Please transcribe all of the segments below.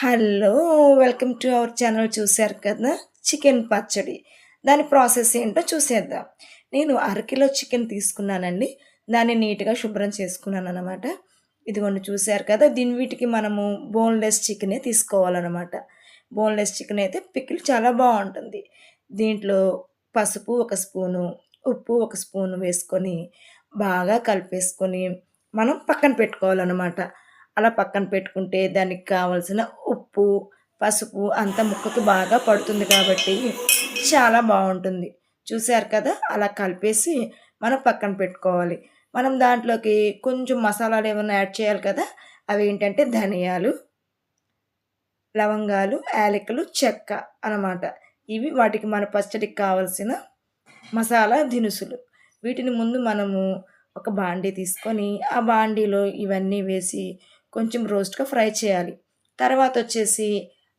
Hello welcome to our channel చూశారు కదా chicken పచ్చడి దాని ప్రాసెస్ ఏంటో చూసేద్దాం. నేను అరకిలో చికెన్ తీసుకున్నానండి. దాన్ని నీట్గా శుభ్రం చేసుకున్నాను అనమాట ఇదిగోండి చూశారు కదా దీని వీటికి మనము బోన్లెస్ చికెనే తీసుకోవాలన్నమాట. బోన్లెస్ చికెన్ అయితే పికిల్ చాలా బాగుంటుంది. దీంట్లో పసుపు ఒక స్పూను ఉప్పు ఒక స్పూను వేసుకొని బాగా కలిపేసుకొని మనం పక్కన పెట్టుకోవాలన్నమాట. అలా పక్కన పెట్టుకుంటే దానికి కావాల్సిన ఉప్పు పసుపు అంత ముక్కకి బాగా పడుతుంది కాబట్టి చాలా బాగుంటుంది. చూశారు కదా? అలా కలిపేసి మనం పక్కన పెట్టుకోవాలి. మనం దాంట్లోకి కొంచెం మసాలాలు ఏమైనా యాడ్ చేయాలి కదా? అవి ఏంటంటే ధనియాలు లవంగాలు యాలకులు చెక్క అన్నమాట. ఇవి వాటికి మన పచ్చడికి కావలసిన మసాలా దినుసులు. వీటిని ముందు మనము ఒక బాండీ తీసుకొని ఆ బాండీలో ఇవన్నీ వేసి కొంచెం రోస్ట్గా ఫ్రై చేయాలి. తర్వాత వచ్చేసి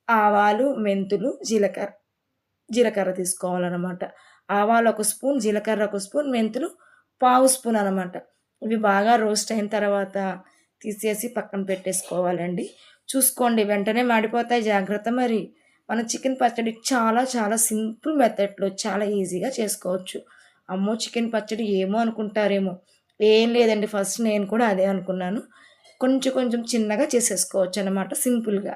ఆవాలు మెంతులు జీలకర్ర జీలకర్ర తీసుకోవాలన్నమాట. ఆవాలు ఒక స్పూన్ జీలకర్ర ఒక స్పూన్ మెంతులు పావు స్పూన్ అనమాట ఇవి బాగా రోస్ట్ అయిన తర్వాత తీసేసి పక్కన పెట్టేసుకోవాలండి. చూసుకోండి వెంటనే మాడిపోతాయి. జాగ్రత్త మరి. మన చికెన్ పచ్చడి చాలా చాలా సింపుల్ మెథడ్లో చాలా ఈజీగా చేసుకోవచ్చు. అమ్మో చికెన్ పచ్చడి ఏమో అనుకుంటారేమో. ఏం లేదండి ఫస్ట్ నేను కూడా అదే అనుకున్నాను. కొంచెం కొంచెం చిన్నగా చేసేసుకోవచ్చు అనమాట సింపుల్గా.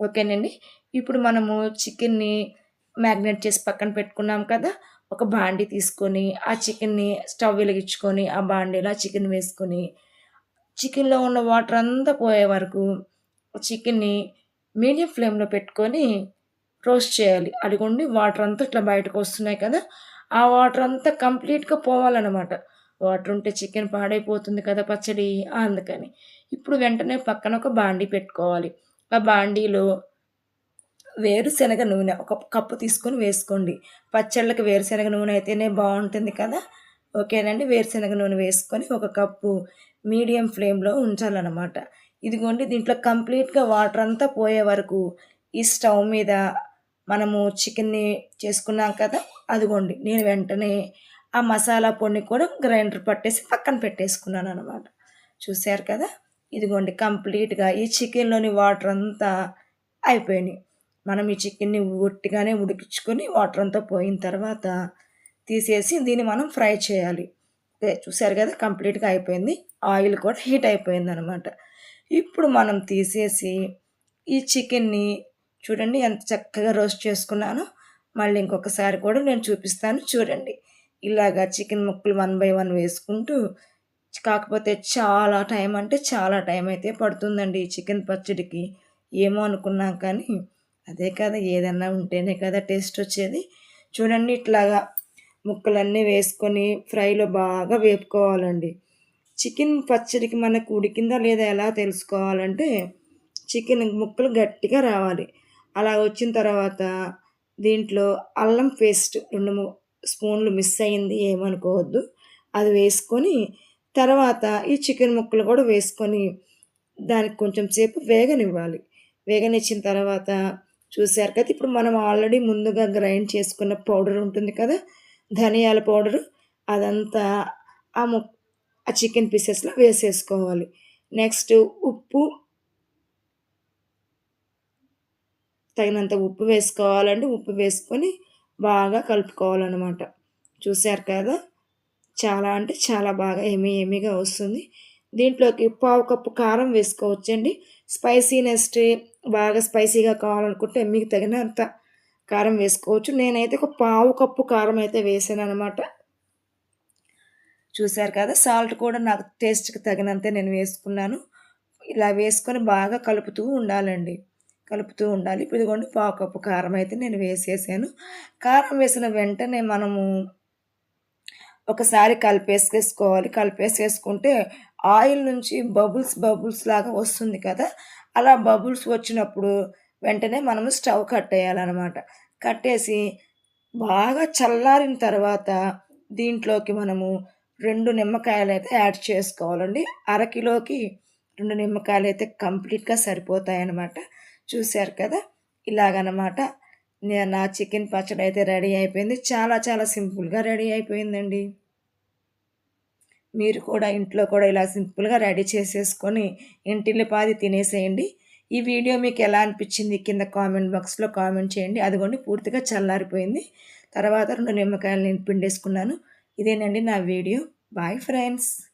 ఓకేనండి? ఇప్పుడు మనము చికెన్ని మ్యాగ్నేట్ చేసి పక్కన పెట్టుకున్నాం కదా ఒక బాండి తీసుకొని ఆ చికెన్ని స్టవ్ వెలిగించుకొని ఆ బాండీలో చికెన్ వేసుకొని చికెన్లో ఉన్న వాటర్ అంతా పోయే వరకు చికెన్ని మీడియం ఫ్లేమ్లో పెట్టుకొని రోస్ట్ చేయాలి. అడిగొండి వాటర్ అంతా ఇట్లా బయటకు వస్తున్నాయి కదా ఆ వాటర్ అంతా కంప్లీట్గా పోవాలన్నమాట. వాటర్ ఉంటే చికెన్ పాడైపోతుంది కదా పచ్చడి అందుకని. ఇప్పుడు వెంటనే పక్కన ఒక బాండీ పెట్టుకోవాలి. ఆ బాండీలో వేరుశనగ నూనె ఒక కప్పు తీసుకొని వేసుకోండి. పచ్చళ్ళకి వేరుశనగ నూనె అయితేనే బాగుంటుంది కదా? ఓకేనండి? వేరుశనగ నూనె వేసుకొని ఒక కప్పు మీడియం ఫ్లేమ్లో ఉంచాలన్నమాట. ఇదిగోండి దీంట్లో కంప్లీట్గా వాటర్ అంతా పోయే వరకు ఈ స్టవ్ మీద మనము చికెన్ని చేసుకున్నాం కదా? అదిగోండి నేను వెంటనే ఆ మసాలా పొడిని కూడా గ్రైండర్ పట్టేసి పక్కన పెట్టేసుకున్నాను అనమాట చూశారు కదా? ఇదిగోండి కంప్లీట్గా ఈ చికెన్లోని వాటర్ అంతా అయిపోయినాయి. మనం ఈ చికెన్ని ఒట్టిగానే ఉడికించుకొని వాటర్ అంతా పోయిన తర్వాత తీసేసి దీన్ని మనం ఫ్రై చేయాలి. చూసారు కదా? కంప్లీట్గా అయిపోయింది. ఆయిల్ కూడా హీట్ అయిపోయింది అనమాట ఇప్పుడు మనం తీసేసి ఈ చికెన్ని చూడండి ఎంత చక్కగా రోస్ట్ చేసుకున్నానో. మళ్ళీ ఇంకొకసారి కూడా నేను చూపిస్తాను. చూడండి. ఇలాగా చికెన్ ముక్కలు వన్ బై వన్ వేసుకుంటూ కాకపోతే చాలా టైం అంటే చాలా టైం అయితే పడుతుందండి ఈ చికెన్ పచ్చడికి. ఏమో అనుకున్నాం కానీ అదే కదా ఏదన్నా ఉంటేనే కదా టేస్ట్ వచ్చేది. చూడండి ఇట్లాగా ముక్కలన్నీ వేసుకొని ఫ్రైలో బాగా వేపుకోవాలండి. చికెన్ పచ్చడికి మనకు ఉడికిందా లేదా ఎలా తెలుసుకోవాలంటే చికెన్ ముక్కలు గట్టిగా రావాలి. అలా వచ్చిన తర్వాత దీంట్లో అల్లం పేస్ట్ రెండు స్పూన్లు మిస్ అయింది ఏమనుకోవద్దు. అది వేసుకొని తర్వాత ఈ చికెన్ ముక్కలు కూడా వేసుకొని దానికి కొంచెం సేపు వేగనివ్వాలి. వేగనిచ్చిన తర్వాత చూసారు కదా ఇప్పుడు మనం ఆల్రెడీ ముందుగా గ్రైండ్ చేసుకున్న పౌడర్ ఉంటుంది కదా ధనియాల పౌడరు అదంతా ఆ ము ఆ చికెన్ పీసెస్లో వేసేసుకోవాలి. నెక్స్ట్ ఉప్పు తగినంత ఉప్పు వేసుకోవాలంటే ఉప్పు వేసుకొని బాగా కలుపుకోవాలన్నమాట. చూశారు కదా? చాలా అంటే చాలా బాగా ఏమీ ఏమీగా వస్తుంది. దీంట్లోకి పావు కప్పు కారం వేసుకోవచ్చండి. స్పైసీనెస్ బాగా స్పైసీగా కావాలనుకుంటే మీకు తగినంత కారం వేసుకోవచ్చు. నేనైతే ఒక పావు కప్పు కారం అయితే వేసాను అనమాట చూశారు కదా? సాల్ట్ కూడా నాకు టేస్ట్కి తగినంత నేను వేసుకున్నాను. ఇలా వేసుకొని బాగా కలుపుతూ ఉండాలండి. కలుపుతూ ఉండాలి. ఇదిగోండి పాకప్పు కారం అయితే నేను వేసేసాను. కారం వేసిన వెంటనే మనము ఒకసారి కలిపేసేసుకోవాలి. కలిపేసేసుకుంటే ఆయిల్ నుంచి బబుల్స్ బబుల్స్ లాగా వస్తుంది కదా. అలా బబుల్స్ వచ్చినప్పుడు వెంటనే మనము స్టవ్ కట్టేయాలన్నమాట. కట్టేసి బాగా చల్లారిన తర్వాత దీంట్లోకి మనము రెండు నిమ్మకాయలు అయితే యాడ్ చేసుకోవాలండి. అరకిలోకి రెండు నిమ్మకాయలు అయితే కంప్లీట్గా సరిపోతాయి అన్నమాట చూశారు కదా? ఇలాగనమాట. నా చికెన్ పచ్చడి అయితే రెడీ అయిపోయింది. చాలా చాలా సింపుల్గా రెడీ అయిపోయిందండి. మీరు కూడా ఇంట్లో కూడా ఇలా సింపుల్గా రెడీ చేసేసుకొని ఇంటిల్లి పాది తినేసేయండి. ఈ వీడియో మీకు ఎలా అనిపించింది? కింద కామెంట్ బాక్స్లో కామెంట్ చేయండి. అదిగోండి పూర్తిగా చల్లారిపోయింది. తర్వాత రెండు నిమ్మకాయలు నేను పిండేసుకున్నాను. ఇదేనండి నా వీడియో. Bye friends.